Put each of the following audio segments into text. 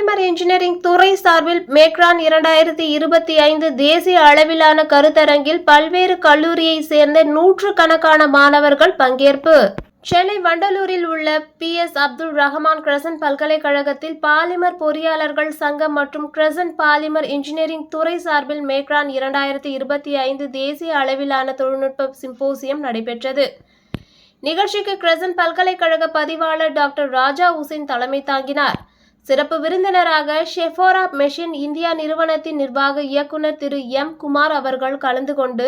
Polymer engineering துறை சார்பில் Macron இரண்டாயிரத்தி இருபத்தி ஐந்து தேசிய அளவிலான கருத்தரங்கில் பல்வேறு கல்லூரியை சேர்ந்த நூற்று கணக்கான மாணவர்கள் பங்கேற்பு. சென்னை வண்டலூரில் உள்ள B S Abdul Rahman crescent பல்கலைக்கழகத்தில் பாலிமர் பொறியாளர்கள் சங்கம் மற்றும் கிரசன்ட் பாலிமர் இன்ஜினியரிங் துறை சார்பில் மேக்ரான் இரண்டாயிரத்தி இருபத்தி ஐந்து தேசிய அளவிலான தொழில்நுட்ப சிம்போசியம் நடைபெற்றது. நிகழ்ச்சிக்கு கிரசன்ட் பல்கலைக்கழக பதிவாளர் டாக்டர் ராஜா உசேன் தலைமை தாங்கினார். சிறப்பு விருந்தினராக ஷெஃபோரா மெஷின் இந்தியா நிறுவனத்தின் நிர்வாக இயக்குனர் திரு எம் குமார் அவர்கள் கலந்து கொண்டு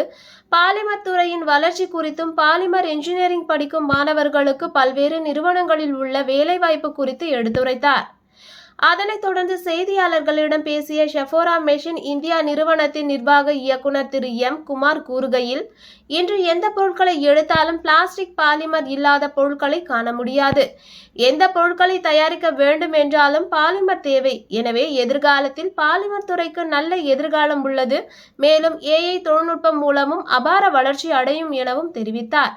பாலிமர் துறையின் வளர்ச்சி குறித்தும் பாலிமர் இன்ஜினியரிங் படிக்கும் மாணவர்களுக்கு பல்வேறு நிறுவனங்களில் உள்ள வேலைவாய்ப்பு குறித்து எடுத்துரைத்தார். அதனைத் தொடர்ந்து செய்தியாளர்களிடம் பேசிய ஷெஃபோரா மெஷின் இந்தியா நிறுவனத்தின் நிர்வாக இயக்குனர் திரு எம் குமார் கூறுகையில் இன்று எந்த பொருட்களை எடுத்தாலும் பிளாஸ்டிக் பாலிமர் இல்லாத பொருட்களை காண முடியாது. எந்த பொருட்களை தயாரிக்க வேண்டும் என்றாலும் பாலிமர் தேவை. எனவே எதிர்காலத்தில் பாலிமர் துறைக்கு நல்ல எதிர்காலம் உள்ளது. மேலும் ஏஐ தொழில்நுட்பம் மூலமும் அபார வளர்ச்சி அடையும் எனவும் தெரிவித்தார்.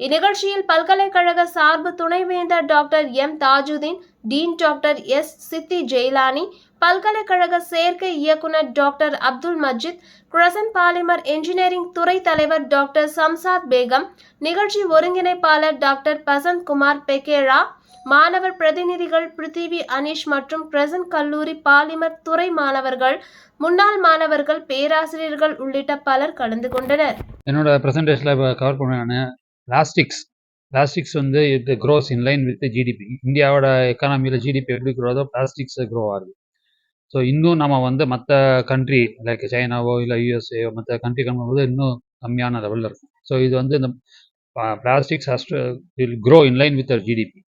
இந்நிகழ்ச்சியில் பல்கலைக்கழக சார்பு துணைவேந்தர் doctor M Tajuddin dean doctor S. Sithi Jailani பல்கலைக்கழக சேர்க்கை இயக்குனர் doctor Abdul Majeed crescent polymer engineering துறை தலைவர் டாக்டர் சம்சாத் பேகம் நிகழ்ச்சி ஒருங்கிணைப்பாளர் டாக்டர் பசந்த் குமார் பெக்கேரா மாணவர் பிரதிநிதிகள் பிருத்திவி அனிஷ் மற்றும் பிரசன்ட் கல்லூரி பாலிமர் துறை மாணவர்கள் முன்னாள் மாணவர்கள் பேராசிரியர்கள் உள்ளிட்ட பலர் கலந்து கொண்டனர். என்னோட ப்ரெசன்டேஷனில் இப்போ கவர் பண்ணுவேன் பிளாஸ்டிக்ஸ் பிளாஸ்டிக்ஸ் வந்து it grows inline with GDP இந்தியாவோட எக்கானமியில் ஜிடிபி எப்படி க்ரோதோ பிளாஸ்டிக்ஸ் க்ரோ ஆகுது. ஸோ இன்னும் நம்ம வந்து மற்ற கண்ட்ரி லைக் சைனாவோ இல்லை யூஎஸ்ஏவோ மற்ற கண்ட்ரி கம்பேர் இன்னும் கம்மியான லெவலில் இருக்கும். ஸோ இது வந்து இந்த plastics has will grow inline with GDP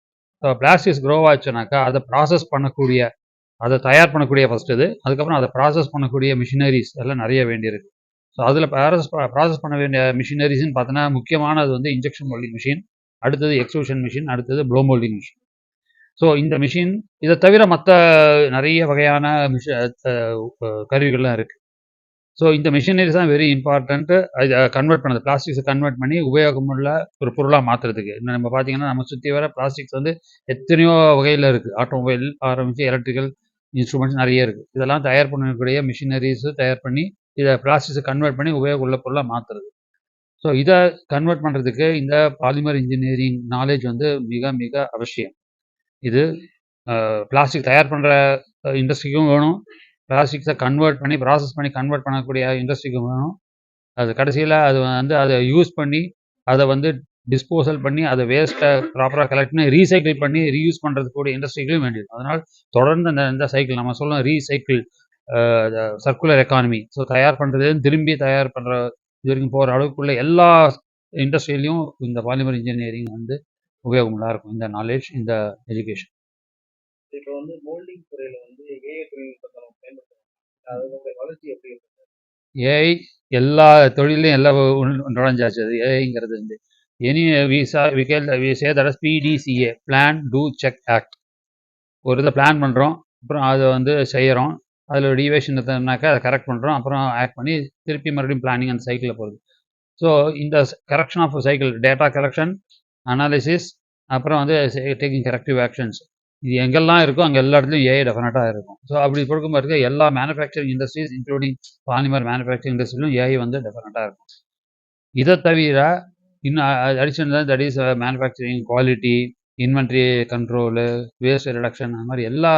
so plastics grow ஆச்சுனாக்கா அதை ப்ராசஸ் பண்ணக்கூடிய அதை தயார் பண்ணக்கூடிய ஃபஸ்ட் இது. அதுக்கப்புறம் அதை ப்ராசஸ் பண்ணக்கூடிய மிஷினரிஸ் எல்லாம் நிறைய வேண்டியிருக்கு. ஸோ அதில் ப்ராசஸ் ப்ராசஸ் பண்ண வேண்டிய மிஷினரிஸ்னு பார்த்தோன்னா முக்கியமானது வந்து இன்ஜெக்ஷன் மொழி மிஷின் அடுத்தது எக்ஸ்ட்ரூஷன் மிஷின் அடுத்தது ப்ளோ மோல்டிங் மிஷின் ஸோ இந்த மிஷின் இதை தவிர மற்ற நிறைய வகையான மிஷ கருவிகள்லாம் இருக்குது ஸோ இந்த மிஷினரிஸ் தான் வெரி இம்பார்ட்டண்ட்டு அதை கன்வெர்ட் பண்ணது. பிளாஸ்டிக்ஸை கன்வெர்ட் பண்ணி உபயோகமுள்ள ஒரு பொருளாக மாற்றுறதுக்கு இன்னும் நம்ம பார்த்தீங்கன்னா நம்ம சுற்றி வர பிளாஸ்டிக்ஸ் வந்து எத்தனையோ வகையில் இருக்குது ஆட்டோமொபைல் ஆரம்பித்து எலக்ட்ரிக்கல் இன்ஸ்ட்ருமெண்ட்ஸ் நிறைய இருக்குது இதெல்லாம் தயார் பண்ணக்கூடிய மிஷினரிஸு தயார் பண்ணி இதை பிளாஸ்டிக்ஸை கன்வெர்ட் பண்ணி உபயோக உள்ள பொருளாக மாற்றுறது ஸோ இதை கன்வெர்ட் பண்ணுறதுக்கு இந்த பாலிமர் இன்ஜினியரிங் நாலேஜ் வந்து மிக மிக அவசியம். இது பிளாஸ்டிக் தயார் பண்ணுற இண்டஸ்ட்ரிக்கும் வேணும். பிளாஸ்டிக்ஸை கன்வெர்ட் பண்ணி ப்ராசஸ் பண்ணி கன்வெர்ட் பண்ணக்கூடிய இண்டஸ்ட்ரிக்கும் வேணும். அது கடைசியில் அது வந்து அதை யூஸ் பண்ணி அதை வந்து டிஸ்போசல் பண்ணி அதை வேஸ்ட்டை ப்ராப்பராக கலெக்ட் பண்ணி ரீசைக்கிள் பண்ணி ரீயூஸ் பண்ணுறதுக்கூடிய கூட இண்டஸ்ட்ரிகளும் வேண்டியது. அதனால் தொடர்ந்து அந்த இந்த சைக்கிள் நம்ம சொல்லலாம் ரீசைக்கிள் சர்க்குலர் எக்கானமி ஸோ தயார் பண்ணுறது திரும்பி தயார் பண்ணுற இது வரைக்கும் போகிற அளவுக்குள்ள எல்லா இண்டஸ்ட்ரியிலையும் இந்த பாலிமர் இன்ஜினியரிங் வந்து உபயோகமுள்ளதாக இருக்கும். இந்த நாலேஜ் இந்த எஜுகேஷன் இப்போ வந்து மோல்டிங் துறையில வந்து ஏஐ தொழில்நுட்பத்தை நம்ம வளர்ச்சி எப்படி இருக்கு? ஏஐ எல்லா தொழிலையும் எல்லாம் உள் நுழைஞ்சாச்சு அது ஏஐங்கிறது வந்து எனி விசா விகேல் say that PDCA plan do check act ஒரு இதை பிளான் பண்ணுறோம் அப்புறம் அதை வந்து செய்கிறோம் அதில் ஒரு டிவேஷன் இருந்ததுனாக்கா அதை கரெக்ட் பண்ணுறோம் அப்புறம் ஆக்ட் பண்ணி திருப்பி மறுபடியும் பிளானிங் அந்த சைக்கிளில் போகிறது ஸோ இந்த correction of cycle data collection analysis அப்புறம் வந்து டேக்கிங் கரெக்டிவ் ஆக்ஷன்ஸ் இது எங்கெல்லாம் இருக்கோ அங்கே எல்லா இடத்துலையும் ஏஐ டெஃபினட்டாக இருக்கும். ஸோ அப்படி கொடுக்கும்போது எல்லா manufacturing industries including polymer manufacturing இண்டஸ்ட்ரியிலும் AI வந்து டெஃபினட்டாக இருக்கும். இதை தவிர இன்னும் additional that is manufacturing quality inventory control waste reduction அந்த மாதிரி எல்லா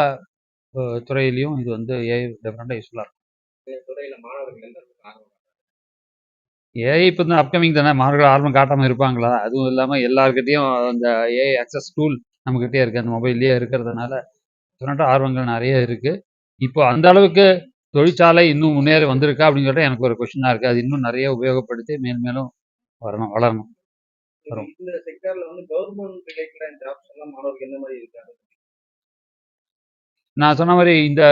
துறையிலையும் இது வந்து ஏஐ டெஃபினட்டாக யூஸ்ஃபுல்லாக இருக்கும். ஏஐ இப்போ தான் அப்கமிங் தானே? மாணவர்கள் ஆர்வம் காட்டாமல் இருப்பாங்களா? அதுவும் இல்லாமல் எல்லாருக்கிட்டையும் அந்த ஏஐ அக்சஸ் டூல் நம்மக்கிட்டே இருக்குது அந்த மொபைல்லையே இருக்கிறதுனால டெஃபினட்டாக ஆர்வங்கள் நிறைய இருக்குது இப்போ அந்த அளவுக்கு தொழிற்சாலை இன்னும் முன்னேறி வந்திருக்கா? அப்படின்னு சொல்லிட்டு எனக்கு ஒரு கொஷினாக இருக்குது அது இன்னும் நிறைய உபயோகப்படுத்தி மேல் மேலும் வரணும் வளரணும். வரும். இந்த செக்டர்ல வந்து கவர்மெண்ட் ரிலேட்டட் ஜாப்ஸ் எல்லாம் மாணவர்கள் எந்த மாதிரி இருக்காங்க நான் சொன்ன மாதிரி இந்த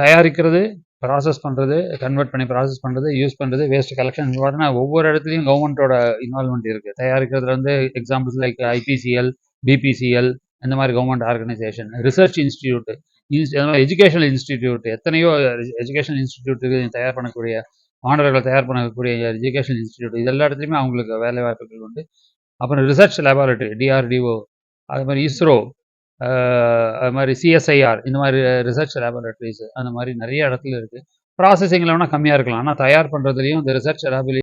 தயாரிக்கிறது ப்ராசஸ் பண்ணுறது கன்வெர்ட் பண்ணி ப்ராசஸ் பண்ணுறது யூஸ் பண்ணுறது வேஸ்ட் கலெக்ஷன் பார்த்தீங்கன்னா ஒவ்வொரு இடத்துலையும் கவர்மெண்ட்டோட இன்வால்மெண்ட் இருக்குது தயாரிக்கிறதுல வந்து எக்ஸாம்பிள்ஸ் லைக் ஐபிசிஎல் பிபிசிஎல் இந்த மாதிரி government organisation research institute educational institute எத்தனையோ எஜுகேஷனல் இன்ஸ்டிடியூட்டுக்கு தயார் பண்ணக்கூடிய மாணவர்களை தயார் பண்ணக்கூடிய எஜுகேஷனல் இன்ஸ்டிடியூட் இது எல்லா இடத்துலையுமே அவங்களுக்கு வேலை வாய்ப்புகள் உண்டு. அப்புறம் ரிசர்ச் லேபார்ட்டரி டிஆர்டிஓ அது மாதிரி இஸ்ரோ அது மாதிரி சிஎஸ்ஐஆர் இந்த மாதிரி ரிசர்ச் லேபரேட்டரிஸ் அந்த மாதிரி நிறைய இடத்துல இருக்குது ப்ராசஸிங்கில் வேணால் கம்மியாக இருக்கலாம். ஆனால் தயார் பண்ணுறதுலையும் இந்த ரிசர்ச் லேபிலி